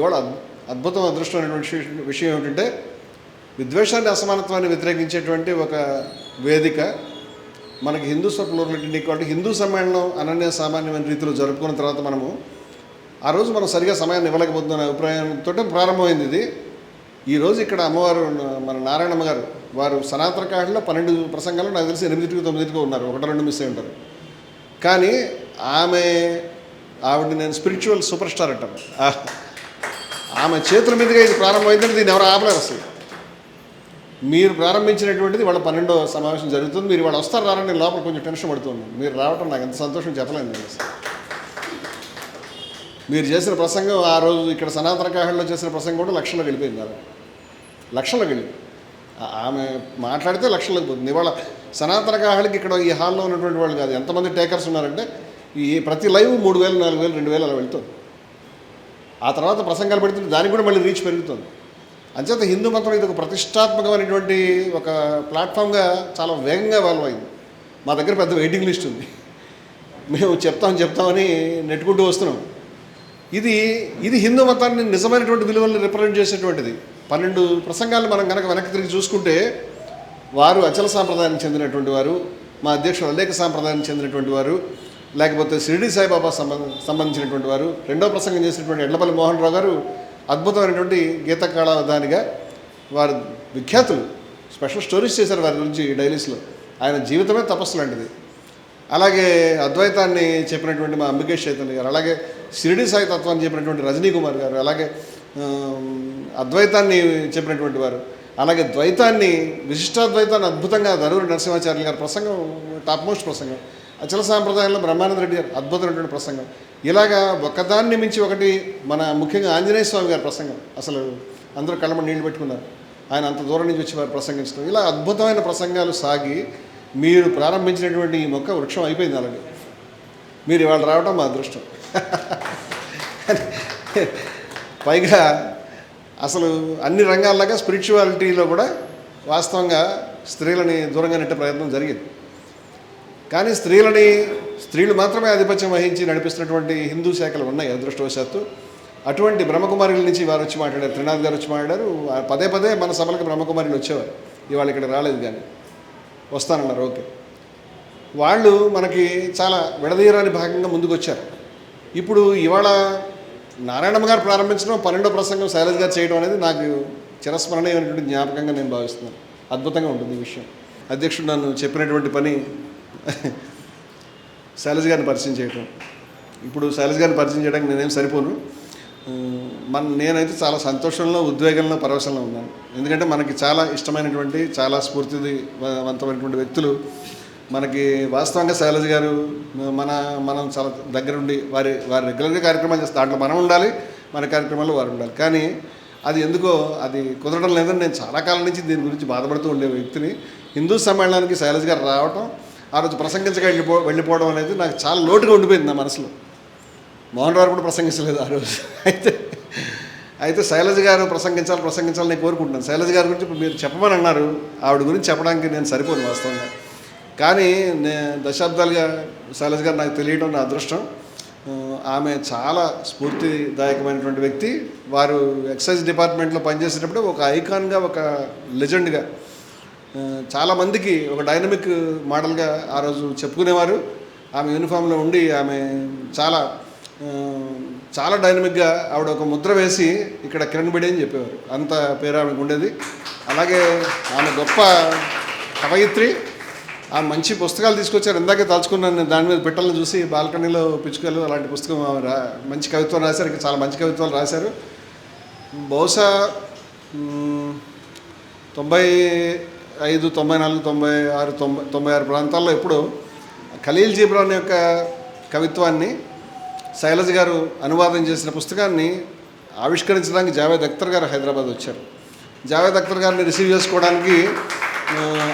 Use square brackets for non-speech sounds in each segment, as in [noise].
ఇవాళ అద్భుతం అదృష్టమైనటువంటి విషయం- విషయం ఏమిటంటే విద్వేషాన్ని అసమానత్వాన్ని వ్యతిరేకించేటువంటి ఒక వేదిక మనకి హిందూస్వ ప్లూరలిటీ కాబట్టి హిందూ సమ్మేళనం అనన్య సామాన్యమైన రీతిలో జరుపుకున్న తర్వాత మనము ఆ రోజు మనం సరిగా సమయాన్ని ఇవ్వలేకపోతున్న అభిప్రాయంతో ప్రారంభమైంది ఇది. ఈరోజు ఇక్కడ అమ్మవారు మన నారాయణమ్మ గారు వారు సనాతన కాలంలో పన్నెండు ప్రసంగాలు నాకు తెలిసి ఎనిమిదిటికి తొమ్మిదిటికి ఉన్నారు. ఒకటి రెండు మిస్ అయి ఉంటారు. కానీ ఆమె ఆవిడ నేను స్పిరిచువల్ సూపర్ స్టార్ అంటాను. ఆమె చేతుల మీదుగా ఇది ప్రారంభమైందని దీన్ని ఎవరు ఆపలేరు అసలు. మీరు ప్రారంభించినటువంటిది వాళ్ళ పన్నెండో సమావేశం జరుగుతుంది. మీరు వాళ్ళు వస్తారు రారని నేను లోపల కొంచెం టెన్షన్ పడుతున్నాను మీరు రావటం నాకు ఎంత సంతోషం చెప్పలేను నేను అసలు. మీరు చేసిన ప్రసంగం ఆ రోజు ఇక్కడ సనాతన కాహంలో చేసిన ప్రసంగం కూడా లక్షల్లో వెళ్ళిపోయింది కదా లక్షల్లో వెళ్ళింది. ఆమె మాట్లాడితే లక్షలకు పోతుంది. ఇవాళ సనాతన కాహళికి ఇక్కడ ఈ హాల్లో ఉన్నటువంటి వాళ్ళు కాదు. ఎంతమంది టేకర్స్ ఉన్నారంటే ఈ ప్రతి లైవ్ మూడు వేలు నాలుగు వేలు రెండు వేలు అలా వెళ్తుంది. ఆ తర్వాత ప్రసంగాలు పెడుతుంటే దానికి కూడా మళ్ళీ రీచ్ పెరుగుతుంది. అంచేత హిందూ మతం ఇది ఒక ప్రతిష్టాత్మకమైనటువంటి ఒక ప్లాట్ఫామ్గా చాలా వేగంగా వాల్వ్ అయింది. మా దగ్గర పెద్ద వెయిటింగ్ లిస్ట్ ఉంది. మేము చెప్తాం చెప్తామని నెట్టుకుంటూ వస్తున్నాం. ఇది ఇది హిందూ మతాన్ని నిజమైనటువంటి విలువలను రిప్రజెంట్ చేసేటువంటిది. పన్నెండు ప్రసంగాలు మనం కనుక వెనక్కి తిరిగి చూసుకుంటే వారు అచల సాంప్రదాయానికి చెందినటువంటి వారు మా అధ్యక్షుడు అలేఖ సాంప్రదాయానికి చెందినటువంటి వారు లేకపోతే షిరిడి సాయిబాబా సంబంధ సంబంధించినటువంటి వారు రెండో ప్రసంగం చేసినటువంటి ఎడ్లపల్లి మోహన్ రావు గారు అద్భుతమైనటువంటి గీత కళాదానిగా వారు విఖ్యాతులు స్పెషల్ స్టోరీస్ చేశారు వారి గురించి డైలీస్లో. ఆయన జీవితమే తపస్సు లాంటిది. అలాగే అద్వైతాన్ని చెప్పినటువంటి మా అంబికేష్ చైతన్య గారు అలాగే షిరిడి సాయి తత్వాన్ని చెప్పినటువంటి రజనీ కుమార్ గారు అలాగే అద్వైతాన్ని చెప్పినటువంటి వారు అలాగే ద్వైతాన్ని విశిష్టాద్వైతాన్ని అద్భుతంగా ధరూరి నరసింహాచార్యులు గారి ప్రసంగం టాప్ మోస్ట్ ప్రసంగం. అచల సాంప్రదాయంలో బ్రహ్మానంద రెడ్డి గారు అద్భుతమైనటువంటి ప్రసంగం. ఇలాగా ఒకదాన్ని మించి ఒకటి మన ముఖ్యంగా ఆంజనేయ స్వామి గారి ప్రసంగం. అసలు అందరూ కళ్ళమని నీళ్ళు పెట్టుకున్నారు. ఆయన అంత దూరం నుంచి వచ్చి వారు ప్రసంగించడం. ఇలా అద్భుతమైన ప్రసంగాలు సాగి మీరు ప్రారంభించినటువంటి ఈ మొక్క వృక్షం అయిపోయింది అలాగే మీరు ఇవాళ రావడం మా అదృష్టం. పైగా అసలు అన్ని రంగాల్లాగా స్పిరిచువాలిటీలో కూడా వాస్తవంగా స్త్రీలని దూరంగా నెట్టే ప్రయత్నం జరిగింది. కానీ స్త్రీలని స్త్రీలు మాత్రమే ఆధిపత్యం వహించి నడిపిస్తున్నటువంటి హిందూ శాఖలు ఉన్నాయి అదృష్టవశాత్తు. అటువంటి బ్రహ్మకుమారుల నుంచి వారు వచ్చి మాట్లాడారు. త్రినాథ్ గారు వచ్చి మాట్లాడారు. పదే పదే మన సభలకు బ్రహ్మకుమారులు వచ్చేవారు. ఇవాళ ఇక్కడ రాలేదు కానీ. వస్తానన్నారు ఓకే. వాళ్ళు మనకి చాలా విడదీయరాని భాగంగా ముందుకు వచ్చారు ఇప్పుడు ఇవాళ నారాయణమ్మ గారు ప్రారంభించడం పన్నెండో ప్రసంగం శైలజ్ గారు చేయడం అనేది నాకు చిరస్మరణీయమైనటువంటి జ్ఞాపకంగా నేను భావిస్తున్నాను. అద్భుతంగా ఉంటుంది ఈ విషయం. అధ్యక్షుడు నన్ను చెప్పినటువంటి పని శైలజ్ గారిని పరిచయం చేయటం. ఇప్పుడు శైలజ్ గారిని పరిచయం చేయడానికి నేనేం సరిపోను. మన నేనైతే చాలా సంతోషంలో ఉద్వేగంలో పరవశంలో ఉన్నాను. ఎందుకంటే మనకి చాలా ఇష్టమైనటువంటి చాలా స్ఫూర్తివంతమైనటువంటి వ్యక్తులు. మనకి వాస్తవంగా శైలజ్ గారు మన మనం చాలా దగ్గరుండి వారి వారి రెగ్యులర్గా కార్యక్రమాలు చేస్తారు దాంట్లో మనం ఉండాలి మన కార్యక్రమాల్లో వారు ఉండాలి. కానీ అది ఎందుకో అది కుదరడం లేదని నేను చాలా కాలం నుంచి దీని గురించి బాధపడుతూ ఉండే వ్యక్తిని. హిందూ సమ్మేళనానికి శైలజ్ గారు రావటం ఆ రోజు ప్రసంగించక వెళ్ళిపో వెళ్ళిపోవడం అనేది నాకు చాలా లోటుగా ఉండిపోయింది నా మనసులో. మోహన్ రావు కూడా ప్రసంగించలేదు ఆ రోజు. అయితే అయితే శైలజ గారు ప్రసంగించాలి ప్రసంగించాలని నేను కోరుకుంటున్నాను. శైలజ గారి గురించి మీరు చెప్పమని అన్నారు. ఆవిడ గురించి చెప్పడానికి నేను సరిపోను వాస్తవంగా. కానీ నే దశాబ్దాలుగా శైలజ గారు నాకు తెలియడం నా అదృష్టం. ఆమె చాలా స్ఫూర్తిదాయకమైనటువంటి వ్యక్తి. వారు ఎక్సైజ్ డిపార్ట్మెంట్లో పనిచేసేటప్పుడు ఒక ఐకాన్గా ఒక లెజెండ్గా చాలామందికి ఒక డైనమిక్ మోడల్గా ఆ రోజు చెప్పుకునేవారు. ఆమె యూనిఫామ్లో ఉండి ఆమె చాలా చాలా డైనమిక్గా ఆవిడ ఒక ముద్ర వేసి ఇక్కడ కిరణ్ బిడి అని చెప్పేవారు. అంత పేరు ఆమెకు ఉండేది. అలాగే ఆమె గొప్ప కవయిత్రి. ఆ మంచి పుస్తకాలు తీసుకొచ్చారు. ఇందాకే తలుచుకున్నాను నేను దాని మీద పెట్టాలని చూసి బాల్కనీలో పిచ్చుకలు అలాంటి పుస్తకం ఆమె రా మంచి కవిత్వం రాశారు. ఇంకా చాలా మంచి కవిత్వాలు రాశారు. బహుశా తొంభై ఐదు తొంభై నాలుగు తొంభై ఆరు తొంభై తొంభై ఆరు ప్రాంతాల్లో ఇప్పుడు ఖలీల్ జీబ్రాన్ యొక్క కవిత్వాన్ని శైలజ గారు అనువాదం చేసిన పుస్తకాన్ని ఆవిష్కరించడానికి జావేద్ అఖ్తర్ గారు హైదరాబాద్ వచ్చారు. జావేద్ అఖ్తర్ గారిని రిసీవ్ చేసుకోవడానికి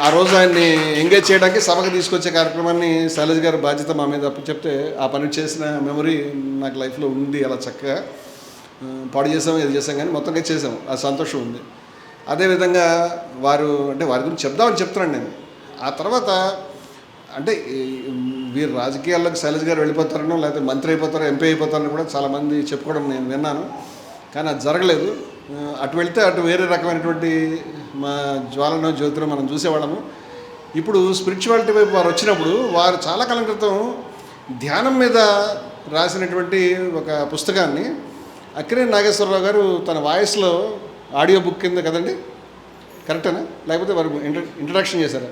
ఆ, రోజు ఆయన్ని ఎంగేజ్ చేయడానికి సభకు తీసుకొచ్చే కార్యక్రమాన్ని శైలజ్ గారు బాధ్యత మా మీద చెప్తే ఆ పని చేసిన మెమరీ నాకు లైఫ్లో ఉంది అలా చక్కగా. పాడు చేసాం ఇది చేసాం కానీ మొత్తంగా చేసాం. ఆ సంతోషం ఉంది. అదేవిధంగా వారు అంటే వారి గురించి చెప్దామని చెప్తున్నాను నేను. ఆ తర్వాత అంటే వీరు రాజకీయాల్లోకి శైలజ్ గారు వెళ్ళిపోతారనో లేకపోతే మంత్రి అయిపోతారో ఎంపీ అయిపోతారని కూడా చాలామంది చెప్పుకోవడం నేను విన్నాను. కానీ అది జరగలేదు. అటు వెళ్తే అటు వేరే రకమైనటువంటి మా జ్వాలను జ్యోతిలో మనం చూసేవాళ్ళము. ఇప్పుడు స్పిరిచువాలిటీ వైపు వారు వచ్చినప్పుడు వారు చాలా కాలం క్రితం ధ్యానం మీద రాసినటువంటి ఒక పుస్తకాన్ని అక్కిరే నాగేశ్వరరావు గారు తన వాయిస్లో ఆడియో బుక్ కింద కదండి? కరెక్టేనా? లేకపోతే వారు ఇంట్ర ఇంట్రడక్షన్ చేశారా?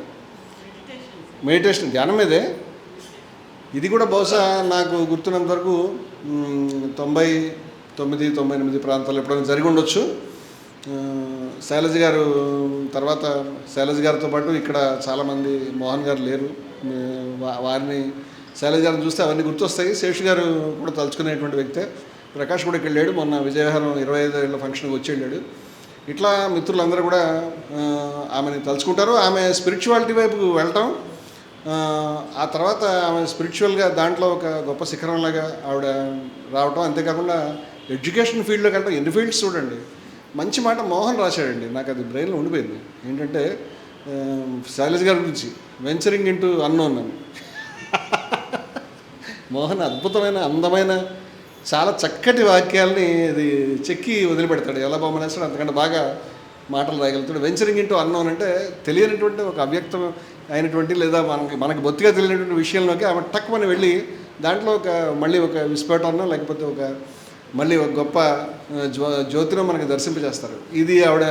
మెడిటేషన్. ధ్యానం మీదే? ఇది కూడా బహుశా నాకు గుర్తున్నంత వరకు తొంభై తొమ్మిది తొంభై ఎనిమిది ప్రాంతాల్లో ఎప్పుడైనా జరిగి ఉండొచ్చు. ఆ, శైలజ గారు తర్వాత శైలజ గారితో పాటు ఇక్కడ చాలామంది మోహన్ గారు లేరు. వారిని శైలజ గారిని చూస్తే అవన్నీ గుర్తొస్తాయి. శేషు గారు కూడా తలుచుకునేటువంటి వ్యక్తే. ప్రకాష్ కూడా ఇక్కడ లేడు. మొన్న విజయవారం ఇరవై ఐదు ఏళ్ళ ఫంక్షన్కి వచ్చి వెళ్ళాడు. ఇట్లా మిత్రులందరూ కూడా ఆమెని తలుచుకుంటారు. ఆమె స్పిరిచువాలిటీ వైపు వెళ్ళటం ఆ, తర్వాత ఆమె స్పిరిచువల్గా దాంట్లో ఒక గొప్ప శిఖరంలాగా ఆవిడ రావటం. అంతేకాకుండా ఎడ్యుకేషన్ ఫీల్డ్లోకి వెళ్ళటం ఎన్ని ఫీల్డ్స్ చూడండి. మంచి మాట మోహన్ రాశాడండి. నాకు అది బ్రెయిన్లో ఉండిపోయింది. ఏంటంటే శైలజ్ గారి గురించి వెంచరింగ్ ఇంటూ అన్నోన్ అని. [laughs] మోహన్ అద్భుతమైన అందమైన చాలా చక్కటి వాక్యాల్ని ఇది చెక్కి వదిలిపెడతాడు ఎలా బొమ్మనేస్తాడు అంతకంటే బాగా మాటలు రాయగలుగుతాడు. వెంచరింగ్ ఇంటూ అన్నోన్ అంటే తెలియనటువంటి ఒక అవ్యక్తం అయినటువంటి లేదా మనకి మనకి బొత్తిగా తెలియనటువంటి విషయంలోకి ఆమె టక్కుమని వెళ్ళి దాంట్లో ఒక మళ్ళీ ఒక విస్ఫోటనో లేకపోతే ఒక మళ్ళీ ఒక గొప్ప ఆ, జ్యో జ్యోతిలో మనకి దర్శింపజేస్తారు. ఇది ఆవిడ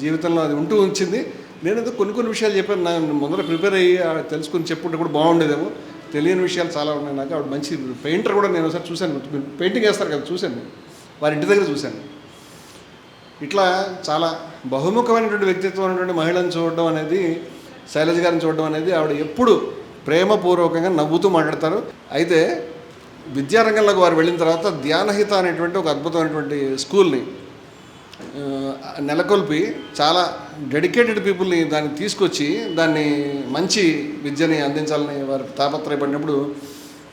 జీవితంలో అది ఉంటూ ఉంచింది. నేను కొన్ని కొన్ని విషయాలు చెప్పాను. నా ముందర ప్రిపేర్ అయ్యి తెలుసుకుని చెప్పుకుంటే కూడా బాగుండేదేమో. తెలియని విషయాలు చాలా ఉన్నాయి నాకు. ఆవిడ మంచి పెయింటర్ కూడా నేను ఒకసారి చూశాను. పెయింటింగ్ వేస్తారు కదా చూశాను. వారి ఇంటి దగ్గర చూశాను. ఇట్లా చాలా బహుముఖమైనటువంటి వ్యక్తిత్వం ఉన్నటువంటి మహిళను చూడడం అనేది శైలజ గారిని చూడడం అనేది ఆవిడ ఎప్పుడు ప్రేమపూర్వకంగా నవ్వుతూ మాట్లాడతారు. అయితే విద్యారంగంలోకి వారు వెళ్ళిన తర్వాత ధ్యానహిత అనేటువంటి ఒక అద్భుతమైనటువంటి స్కూల్ని నెలకొల్పి చాలా డెడికేటెడ్ పీపుల్ని దాన్ని తీసుకొచ్చి దాన్ని మంచి విద్యని అందించాలని వారు తాపత్రయపడినప్పుడు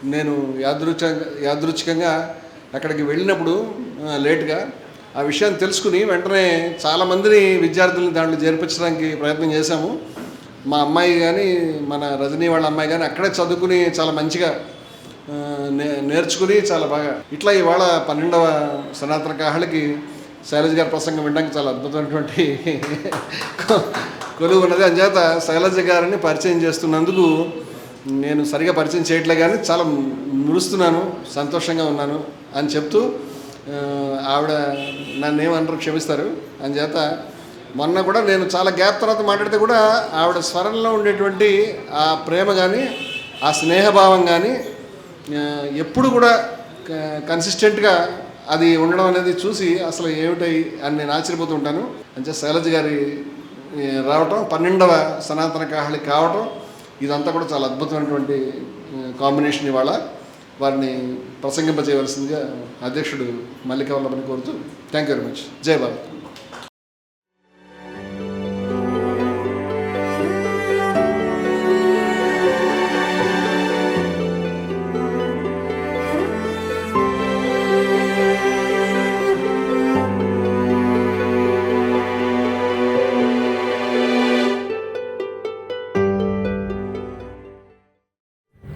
నేను యాదృచ్ఛ యాదృచ్ఛికంగా అక్కడికి వెళ్ళినప్పుడు లేట్గా ఆ విషయాన్ని తెలుసుకుని వెంటనే చాలామందిని విద్యార్థుల్ని దాంట్లో చేర్పించడానికి ప్రయత్నం చేశాము. మా అమ్మాయి కానీ మన రజనీ వాళ్ళ అమ్మాయి కానీ అక్కడే చదువుకుని చాలా మంచిగా నే నేర్చుకుని చాలా బాగా ఇట్లా ఇవాళ పన్నెండవ సనాతన కాహళకి శైలజ్ గారి ప్రసంగం వినడానికి చాలా అద్భుతమైనటువంటి కొలువు ఉన్నది. అంచేత శైలజ గారిని పరిచయం చేస్తున్నందుకు నేను సరిగా పరిచయం చేయట్లే కానీ చాలా మురుస్తున్నాను సంతోషంగా ఉన్నాను అని చెప్తూ ఆవిడ నన్ను ఏమన్నారు క్షమిస్తారు. అంచేత మొన్న కూడా నేను చాలా గ్యాప్ తర్వాత మాట్లాడితే కూడా ఆవిడ స్వరంలో ఉండేటువంటి ఆ ప్రేమ కానీ ఆ స్నేహభావం కానీ ఎప్పుడు కూడా కన్సిస్టెంట్గా అది ఉండడం అనేది చూసి అసలు ఏమిటై అని నేను ఆశ్చర్యపోతూ ఉంటాను. అంటే శైలజ గారి రావటం పన్నెండవ సనాతన కాహళి కావటం ఇదంతా కూడా చాలా అద్భుతమైనటువంటి కాంబినేషన్ ఇవాళ. వారిని ప్రసంగింపజేయవలసిందిగా అధ్యక్షుడు మల్లికవల్లభని కోరుతూ థ్యాంక్ యూ వెరీ మచ్ జై భారత్.